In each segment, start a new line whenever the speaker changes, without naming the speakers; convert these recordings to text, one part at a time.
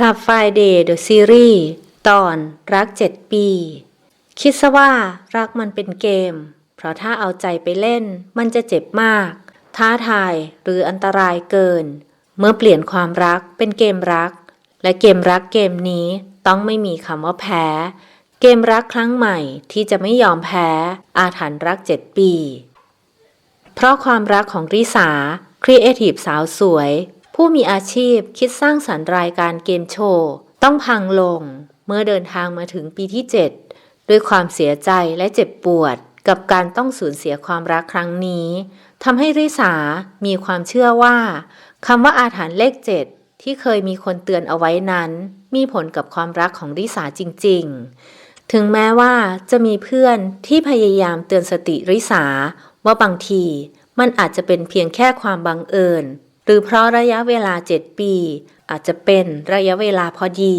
Club Friday The Series ตอนรัก 7 ปี คิดซะว่ารักมันเป็นเกม เพราะถ้าเอาใจไปเล่น มันจะเจ็บมาก ท้าทายหรืออันตรายเกิน เมื่อเปลี่ยนความรักเป็นเกมรัก และเกมรักเกมนี้ต้องไม่มีคำว่าแพ้ เกมรักครั้งใหม่ที่จะไม่ยอมแพ้ อาถรรพ์รัก 7 ปี เพราะความรักของริสาครีเอทีฟสาวสวย ผู้มีอาชีพคิดสร้างสรรค์รายการเกมโชว์ ต้องพังลง เมื่อเดินทางมาถึงปีที่ 7 ด้วยความเสียใจและเจ็บปวด กับการต้องสูญเสียความรักครั้งนี้ทำให้ริสามีความเชื่อว่าคำว่าอาถรรพ์เลข7ที่เคยมีคนเตือนเอาไว้นั้น มีผลกับความรักของริสาจริง ๆ ถึงแม้ว่าจะมีเพื่อนที่พยายามเตือนสติริสาว่าบางทีมันอาจจะเป็นเพียงแค่ความบังเอิญ หรือเพราะระยะเวลา 7 ปี อาจจะเป็นระยะเวลาพอดี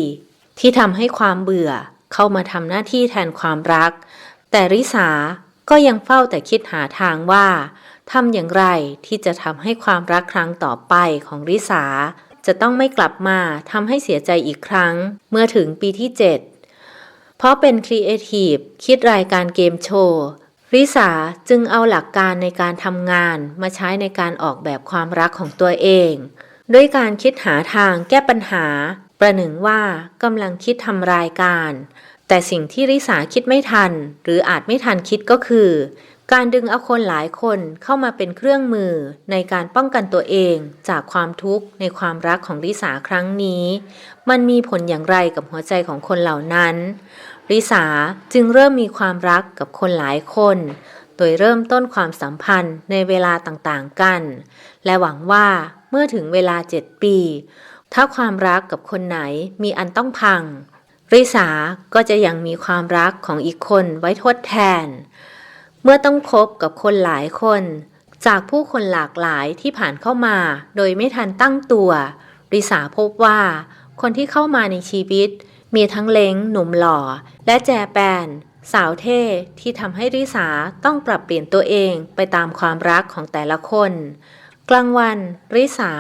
ที่ทำให้ความเบื่อเข้ามาทำหน้าที่แทนความรัก แต่ริสาก็ยังเฝ้าแต่คิดหาทางว่าทำอย่างไรที่จะทำให้ความรักครั้งต่อไปของริสา จะต้องไม่กลับมาทำให้เสียใจอีกครั้ง เมื่อถึงปีที่ 7 เพราะเป็นครีเอทีฟคิดรายการเกมโชว์ ริสาจึงเอาหลักการในการทำงานมาใช้ในการออกแบบความรักของตัวเอง ด้วยการคิดหาทางแก้ปัญหา ประหนึ่งว่ากำลังคิดทำรายการ แต่สิ่งที่ริสาคิดไม่ทัน หรืออาจไม่ทันคิดก็คือ การดึงเอาคนหลายคนเข้ามาเป็นเครื่องมือในการป้องกันตัวเองจากความทุกข์ในความรักของริสาครั้งนี้ มันมีผลอย่างไรกับหัวใจของคนเหล่านั้น ริสาจึงเริ่มมีความรักกับคนหลายคน โดยเริ่มต้นความสัมพันธ์ในเวลาต่างๆกัน และหวังว่าเมื่อถึงเวลา7ปี ถ้าความรักกับคนไหนมีอันต้องพังริสาก็จะยังมีความรักของอีกคนไว้ทดแทน เมื่อต้องคบกับคนหลายคน จากผู้คนหลากหลายที่ผ่านเข้ามา โดยไม่ทันตั้งตัว ริสาพบว่า คนที่เข้ามาในชีวิต มีทั้งเล้งหนุ่มหล่อ และแจแปน สาวเท่ที่ทำให้ริสาต้องปรับเปลี่ยนตัวเองไปตามความรักของแต่ละคน กลางวันริสา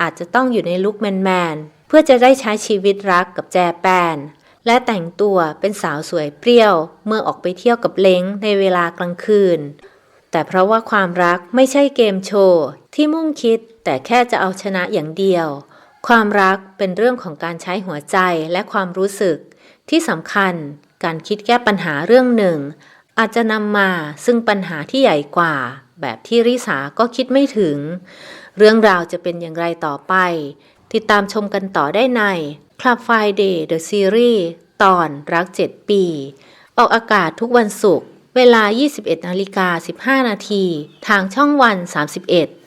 อาจจะต้องอยู่ในลุคแมนๆ เพื่อจะได้ใช้ชีวิตรักกับแจแปน และแต่งตัวเป็นสาวสวยเปรี้ยว เมื่อออกไปเที่ยวกับเล้งในเวลากลางคืน แต่เพราะว่าความรักไม่ใช่เกมโชว์ที่มุ่งคิดแต่แค่จะเอาชนะอย่างเดียว ความรักเป็นเรื่องของการใช้หัวใจและความรู้สึก ที่สำคัญ การคิดแก้ปัญหาเรื่องหนึ่ง อาจจะนำมาซึ่งปัญหาที่ใหญ่กว่า แบบที่ริสาก็คิดไม่ถึง เรื่องราวจะเป็นอย่างไรต่อไป ติดตามชมกันต่อได้ใน Club Friday The Series ตอนรัก 7 ปี ออกอากาศทุกวันศุกร์เวลา 21นาฬิกา15 นาที ทางช่องวัน 31